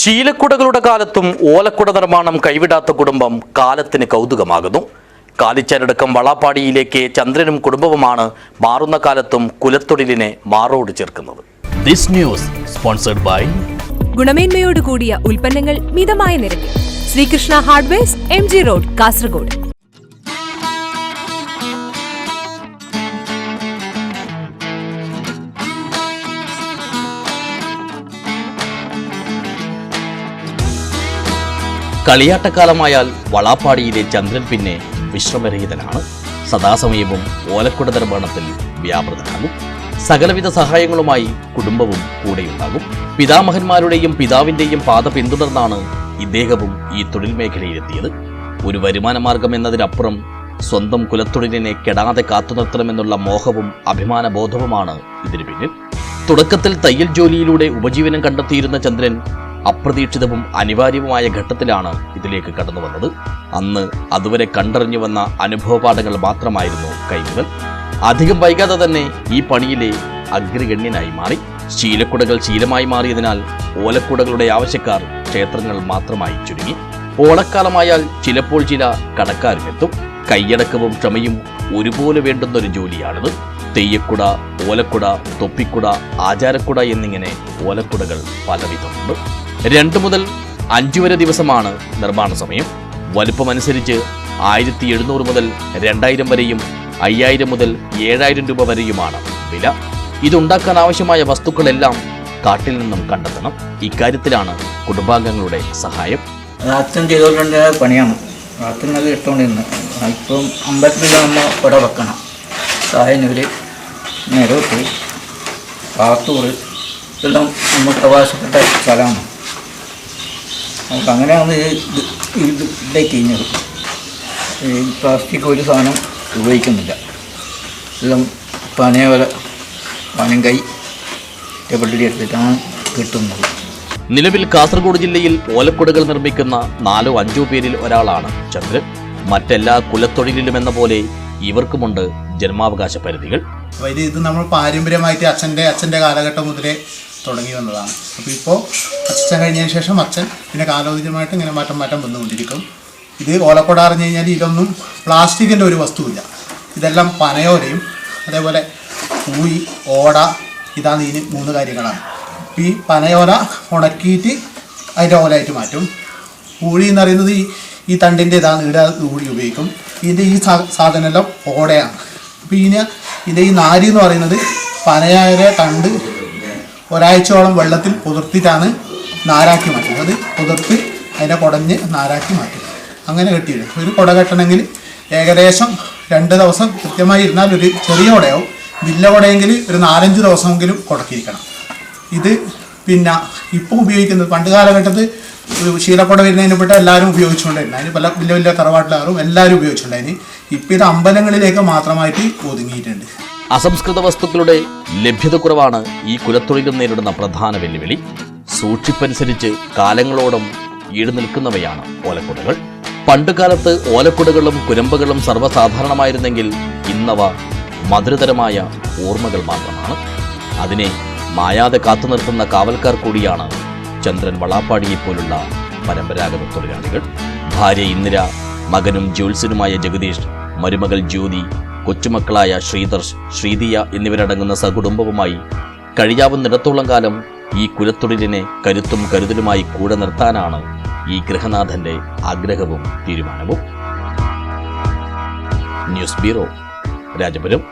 ശീലക്കുടകളുടെ കാലത്തും ഓലക്കുട നിർമ്മാണം കൈവിടാത്ത കുടുംബം കാലത്തിന് കൗതുകമാകുന്നു. കാലിച്ചരടക്കം വളാപ്പാടിയിലേക്ക് ചന്ദ്രനും കുടുംബവുമാണ് മാറുന്ന കാലത്തും കുലത്തൊഴിലിനെ മാറോട് ചേർക്കുന്നത്. ദിസ് ന്യൂസ് സ്പോൺസർഡ് ബൈ ഗുണമേന്മയോട് കൂടിയ ഉൽപ്പന്നങ്ങൾ മിതമായ നിരക്കിൽ. Sreekrishna hardware M G road Kasaragod. കളിയാട്ടക്കാലമായാൽ വളാപ്പാടിയിലെ ചന്ദ്രൻ പിന്നെ വിശ്രമരഹിതനാണ്. സദാസമയവും ഓലക്കുട നിർമ്മാണത്തിൽ വ്യാപൃതനാകും. സകലവിധ സഹായങ്ങളുമായി കുടുംബവും കൂടെയുണ്ടാകും. പിതാമഹന്മാരുടെയും പിതാവിന്റെയും പാത പിന്തുടർന്നാണ് ഇദ്ദേഹവും ഈ തൊഴിൽ മേഖലയിലെത്തിയത്. ഒരു വരുമാന മാർഗം എന്നതിനപ്പുറം സ്വന്തം കുലത്തൊഴിലിനെ കെടാതെ കാത്തുനിർത്തണമെന്നുള്ള മോഹവും അഭിമാന ബോധവുമാണ് ഇതിനു പിന്നിൽ. തുടക്കത്തിൽ തയ്യൽ ജോലിയിലൂടെ ഉപജീവനം കണ്ടെത്തിയിരുന്ന ചന്ദ്രൻ അപ്രതീക്ഷിതവും അനിവാര്യവുമായ ഘട്ടത്തിലാണ് ഇതിലേക്ക് കടന്നു വന്നത്. അന്ന് അതുവരെ കണ്ടറിഞ്ഞു വന്ന അനുഭവപാഠങ്ങൾ മാത്രമായിരുന്നു കൈകൾ അധികം വൈകാതെ തന്നെ ഈ പണിയിലെ അഗ്രഗണ്യനായി മാറി. ശീലക്കുടകൾ ശീലമായി മാറിയതിനാൽ ഓലക്കുടകളുടെ ആവശ്യക്കാർ ക്ഷേത്രങ്ങൾ മാത്രമായി ചുരുങ്ങി. ഓണക്കാലമായാൽ ചിലപ്പോൾ ചില കടക്കാരും എത്തും. കൈയടക്കവും ക്ഷമയും ഒരുപോലെ വേണ്ടുന്ന ഒരു ജോലിയാണിത്. തെയ്യക്കുട ഓലക്കുട തൊപ്പിക്കുട ആചാരക്കുട എന്നിങ്ങനെ ഓലക്കുടകൾ പലവിധമുണ്ട്. രണ്ട് മുതൽ അഞ്ചു വരെ ദിവസമാണ് നിർമ്മാണ സമയം. വലുപ്പമനുസരിച്ച് ആയിരത്തി എഴുന്നൂറ് മുതൽ രണ്ടായിരം വരെയും അയ്യായിരം മുതൽ ഏഴായിരം രൂപ വരെയുമാണ് വില. ഇതുണ്ടാക്കാൻ ആവശ്യമായ വസ്തുക്കളെല്ലാം കാട്ടിൽ നിന്നും കണ്ടെത്തണം. ഇക്കാര്യത്തിലാണ് കുടുംബാംഗങ്ങളുടെ സഹായം. അച്ഛൻ ചെയ്തുകൊണ്ടിരുന്ന പണിയാണ്. അച്ഛൻ നല്ല ഇട്ടുകൊണ്ടിരുന്നു ഇപ്പം അമ്പലത്തിൽ നമ്മൾ കുട വെക്കണം. സായനൂര് നെരോട്ട് പാത്തൂർ ഇതെല്ലാം നമ്മൾ പ്രവാസപ്പെട്ട സ്ഥലമാണ്. നമുക്ക് അങ്ങനെയാണ് ഇത് ഇത് ഇതായി കഴിഞ്ഞത് ഈ പ്ലാസ്റ്റിക് ഒരു സാധനം ഉപയോഗിക്കുന്നില്ല. എല്ലാം പനയോല പനം കൈ ടേബിളിൽ എടുത്തിട്ടാണ് കിട്ടുന്നത്. നിലവിൽ കാസർഗോഡ് ജില്ലയിൽ ഓലക്കുടകൾ നിർമ്മിക്കുന്ന നാലോ അഞ്ചോ പേരിൽ ഒരാളാണ് ചന്ദ്രൻ. മറ്റെല്ലാ കുലത്തൊഴിലിലും എന്ന പോലെ ഇവർക്കുമുണ്ട് ജന്മാവകാശ പരിധികൾ. അപ്പോൾ ഇത് ഇത് നമ്മൾ പാരമ്പര്യമായിട്ട് അച്ഛന്റെ അച്ഛന്റെ കാലഘട്ടം മുതലേ തുടങ്ങി വന്നതാണ്. അപ്പോൾ ഇപ്പോൾ അച്ഛൻ കഴിഞ്ഞതിന് ശേഷം അച്ഛൻ പിന്നെ കാലോചിതമായിട്ട് ഇങ്ങനെ മാറ്റം മാറ്റം വന്നുകൊണ്ടിരിക്കും. ഇത് ഓലക്കൊട അറിഞ്ഞു കഴിഞ്ഞാൽ ഇതൊന്നും പ്ലാസ്റ്റിക്കിന്റെ ഒരു വസ്തുവില്ല. ഇതെല്ലാം പനയോലയും അതേപോലെ പൂയി ഓട ഇതാണ് ഇതിന് മൂന്ന് കാര്യങ്ങളാണ്. ഈ പനയോല ഉണക്കിയിട്ട് അതിന്റെ ഓലയായിട്ട് മാറ്റും. പൂഴി എന്ന് പറയുന്നത് ഈ ഈ തണ്ടിന്റെ ഇതാണ് ഇവിടെ ഉപയോഗിക്കും. ഇതിന്റെ ഈ സാധനമെല്ലാം ഓടയാണ്. അപ്പോൾ ഇതിന് ഇതിന്റെ ഈ നാരി എന്ന് പറയുന്നത് പനയായ തണ്ട് ഒരാഴ്ചയോളം വെള്ളത്തിൽ പുതിർത്തിട്ടാണ് നാരാക്കി മാറ്റുന്നത്. അത് പുതിർത്ത് അതിനെ കുടഞ്ഞ് നാരാക്കി മാറ്റും. അങ്ങനെ കെട്ടിയിടും. ഒരു കുട കെട്ടണമെങ്കിൽ ഏകദേശം രണ്ട് ദിവസം കൃത്യമായി ഇരുന്നാൽ ഒരു ചെറിയ കുടയാവും. വലിയ കുടയെങ്കിൽ ഒരു നാലഞ്ച് ദിവസമെങ്കിലും കുടക്കിയിരിക്കണം. ഇത് പിന്നെ ഇപ്പോൾ ഉപയോഗിക്കുന്നത് പണ്ട് കാലഘട്ടത്തിൽ ശീലക്കുട വരുന്നതിന് പെട്ട് എല്ലാവരും ഉപയോഗിച്ചുകൊണ്ടിരുന്നു അതിന് പല വലിയ വലിയ തറവാട്ടിലാറും എല്ലാവരും ഉപയോഗിച്ചിട്ടുണ്ടായിരുന്നു ഇപ്പം ഇത് അമ്പലങ്ങളിലേക്ക് മാത്രമായിട്ട് ഒതുങ്ങിയിട്ടുണ്ട്. അസംസ്കൃത വസ്തുക്കളുടെ ലഭ്യതക്കുറവാണ് ഈ കുലത്തൊഴിലും നേരിടുന്ന പ്രധാന വെല്ലുവിളി. സൂക്ഷിപ്പനുസരിച്ച് കാലങ്ങളോടും ഈട് നിൽക്കുന്നവയാണ് ഓലക്കുടകൾ. പണ്ടുകാലത്ത് ഓലക്കുടകളും കുരമ്പകളും സർവസാധാരണമായിരുന്നെങ്കിൽ ഇന്നവ മധുരതരമായ ഓർമ്മകൾ മാത്രമാണ്. അതിനെ മായാതെ കാത്തു നിർത്തുന്ന കാവൽക്കാർ കൂടിയാണ് ചന്ദ്രൻ വളാപ്പാടിയെപ്പോലുള്ള പരമ്പരാഗത തൊഴിലാളികൾ. ഭാര്യ ഇന്ദിര മകനും ജ്യോത്സ്യനുമായ ജഗദീഷ് മരുമകൾ ജ്യോതി കൊച്ചുമക്കളായ ശ്രീദർശ് ശ്രീതിയ എന്നിവരടങ്ങുന്ന സകുടുംബവുമായി കഴിയാവുന്നിടത്തോളം കാലം ഈ കുലത്തൊഴിലിനെ കരുത്തും കരുതലുമായി കൂടെ നിർത്താനാണ് ഈ ഗൃഹനാഥന്റെ ആഗ്രഹവും തീരുമാനവും. News bureau Rajapuram.